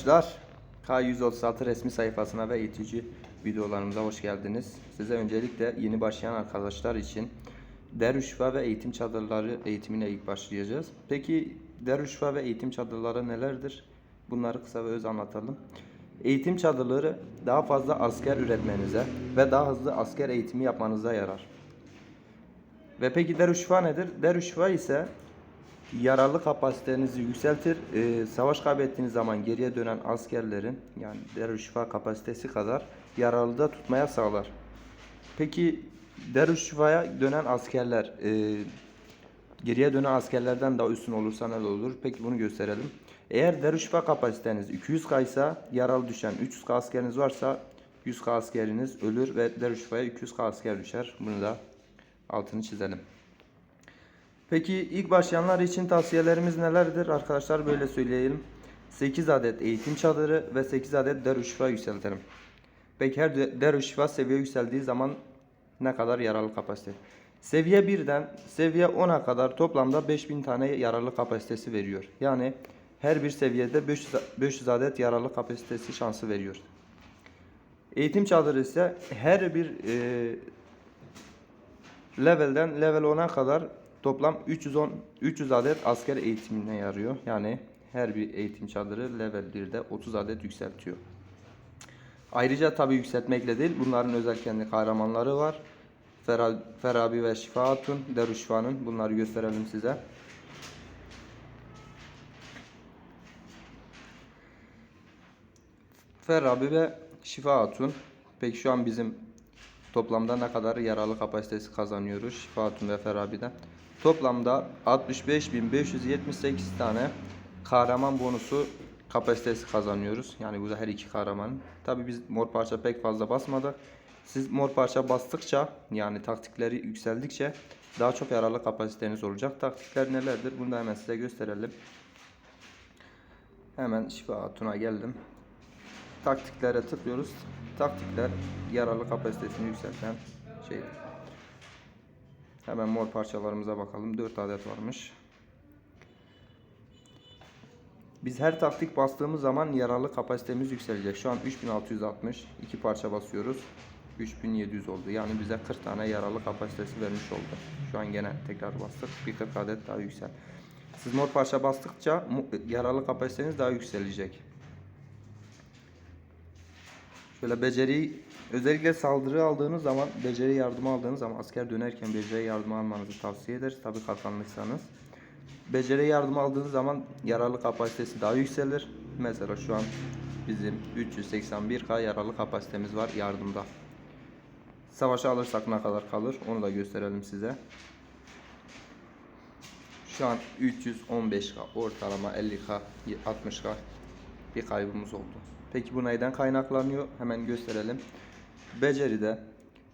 Arkadaşlar K136 resmi sayfasına ve eğitici videolarımıza hoş geldiniz. Size öncelikle yeni başlayan arkadaşlar için Derüşva ve eğitim çadırları eğitimine ilk başlayacağız. Peki Derüşva ve eğitim çadırları nelerdir? Bunları kısa ve öz anlatalım. Eğitim çadırları daha fazla asker üretmenize ve daha hızlı asker eğitimi yapmanıza yarar. Ve peki derüşva nedir? Derüşva ise yaralı kapasitenizi yükseltir. Ee, savaş kaybettiğiniz zaman geriye dönen askerlerin yani derüşva kapasitesi kadar yaralı da tutmaya sağlar. Peki derüşvaya dönen askerler e, geriye dönen askerlerden daha üstün olursa ne olur? Peki bunu gösterelim. Eğer derüşva kapasiteniz 200K ise yaralı düşen 300K askeriniz varsa 100K askeriniz ölür ve derüşvaya 200K asker düşer. Bunu da altını çizelim. Peki ilk başlayanlar için tavsiyelerimiz nelerdir? Arkadaşlar böyle söyleyelim. 8 adet eğitim çadırı ve 8 adet derüşva yükseltelim. Peki her de- derüşva seviye yükseldiği zaman ne kadar yaralı kapasite? Seviye 1'den seviye 10'a kadar toplamda 5000 tane yaralı kapasitesi veriyor. Yani her bir seviyede 500, a- 500 adet yaralı kapasitesi şansı veriyor. Eğitim çadırı ise her bir e, levelden level 10'a kadar toplam 310 300 adet asker eğitimine yarıyor. Yani her bir eğitim çadırı level 1'de 30 adet yükseltiyor. Ayrıca tabi yükseltmekle değil bunların özel kendi kahramanları var. Fera- Ferabi ve Şifa Hatun, Derüşva'nın bunları gösterelim size. Ferabi ve Şifa Hatun. Peki şu an bizim toplamda ne kadar yaralı kapasitesi kazanıyoruz Şifa Hatun ve Ferabi'den? Toplamda 65.578 tane kahraman bonusu kapasitesi kazanıyoruz. Yani bu da her iki kahramanın. Tabi biz mor parça pek fazla basmadık. Siz mor parça bastıkça yani taktikleri yükseldikçe daha çok yaralı kapasiteniz olacak. Taktikler nelerdir? Bunu da hemen size gösterelim. Hemen Şifa Hatun'a geldim. Taktiklere tıklıyoruz. Taktikler yaralı kapasitesini yükselten şeydir. Hemen mor parçalarımıza bakalım. 4 adet varmış. Biz her taktik bastığımız zaman yaralı kapasitemiz yükselecek. Şu an 3660. 2 parça basıyoruz. 3700 oldu. Yani bize 40 tane yaralı kapasitesi vermiş oldu. Şu an gene tekrar bastık. Bir 40 adet daha yüksel. Siz mor parça bastıkça yaralı kapasiteniz daha yükselecek. Şöyle beceri özellikle saldırı aldığınız zaman beceri yardımı aldığınız zaman asker dönerken beceri yardımı almanızı tavsiye ederiz. Tabi kalkanlıysanız. Beceri yardımı aldığınız zaman yaralı kapasitesi daha yükselir. Mesela şu an bizim 381k yaralı kapasitemiz var yardımda. Savaşa alırsak ne kadar kalır onu da gösterelim size. Şu an 315k ortalama 50k 60k bir kaybımız oldu. Peki bu neyden kaynaklanıyor? Hemen gösterelim. Beceride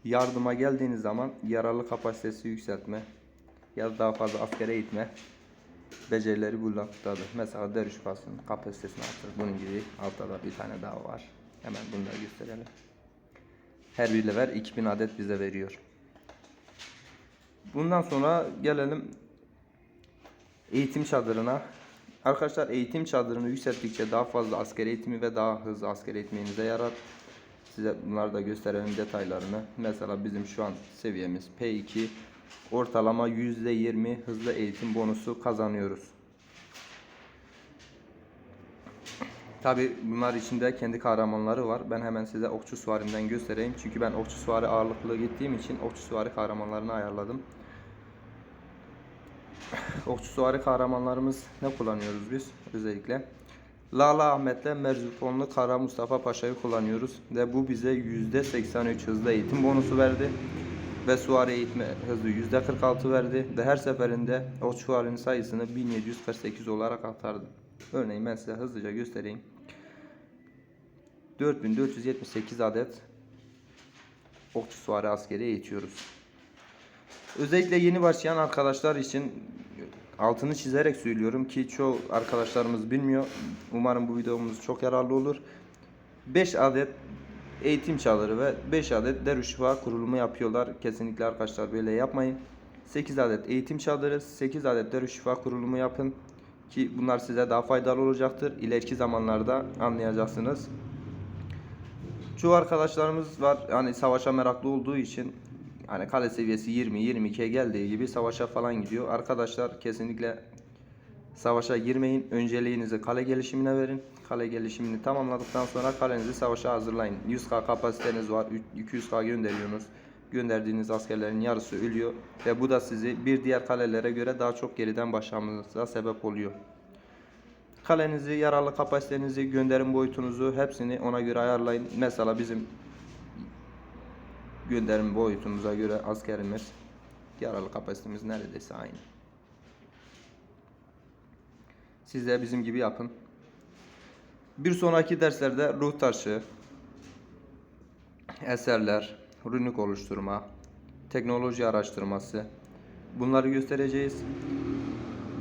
yardıma geldiğiniz zaman yaralı kapasitesi yükseltme ya da daha fazla askere eğitme becerileri bulmaktadır. Mesela derviş basın kapasitesini artır. Bunun gibi altta da bir tane daha var. Hemen da gösterelim. Her bir level 2000 adet bize veriyor. Bundan sonra gelelim eğitim çadırına. Arkadaşlar eğitim çadırını yükselttikçe daha fazla asker eğitimi ve daha hızlı asker eğitmenize yarar. Size bunları da gösterelim detaylarını. Mesela bizim şu an seviyemiz P2 ortalama %20 hızlı eğitim bonusu kazanıyoruz. Tabi bunlar içinde kendi kahramanları var. Ben hemen size okçu süvarimden göstereyim. Çünkü ben okçu süvari ağırlıklı gittiğim için okçu süvari kahramanlarını ayarladım. Okçu süvari kahramanlarımız ne kullanıyoruz biz özellikle? Lala Ahmet'le Merzufonlu Kara Mustafa Paşa'yı kullanıyoruz. Ve bu bize %83 hızlı eğitim bonusu verdi. Ve süvari eğitme hızı %46 verdi. Ve her seferinde okçu süvarinin sayısını 1748 olarak aktardı. Örneğin ben size hızlıca göstereyim. 4478 adet okçu süvari askeri eğitiyoruz. Özellikle yeni başlayan arkadaşlar için altını çizerek söylüyorum ki çoğu arkadaşlarımız bilmiyor. Umarım bu videomuz çok yararlı olur. 5 adet eğitim çadırı ve 5 adet derüşva kurulumu yapıyorlar. Kesinlikle arkadaşlar böyle yapmayın. 8 adet eğitim çadırı, 8 adet derüşva kurulumu yapın. Ki bunlar size daha faydalı olacaktır. İleriki zamanlarda anlayacaksınız. Çoğu arkadaşlarımız var hani savaşa meraklı olduğu için hani kale seviyesi 20 22'ye geldiği gibi savaşa falan gidiyor. Arkadaşlar kesinlikle savaşa girmeyin. Önceliğinizi kale gelişimine verin. Kale gelişimini tamamladıktan sonra kalenizi savaşa hazırlayın. 100k kapasiteniz var. 200k gönderiyorsunuz. Gönderdiğiniz askerlerin yarısı ölüyor ve bu da sizi bir diğer kalelere göre daha çok geriden başlamanıza sebep oluyor. Kalenizi, yaralı kapasitenizi, gönderim boyutunuzu hepsini ona göre ayarlayın. Mesela bizim gönderim boyutumuza göre askerimiz, yaralı kapasitemiz neredeyse aynı. Siz de bizim gibi yapın. Bir sonraki derslerde ruh taşı, eserler, runik oluşturma, teknoloji araştırması bunları göstereceğiz.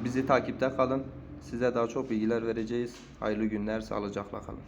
Bizi takipte kalın. Size daha çok bilgiler vereceğiz. Hayırlı günler, sağlıcakla kalın.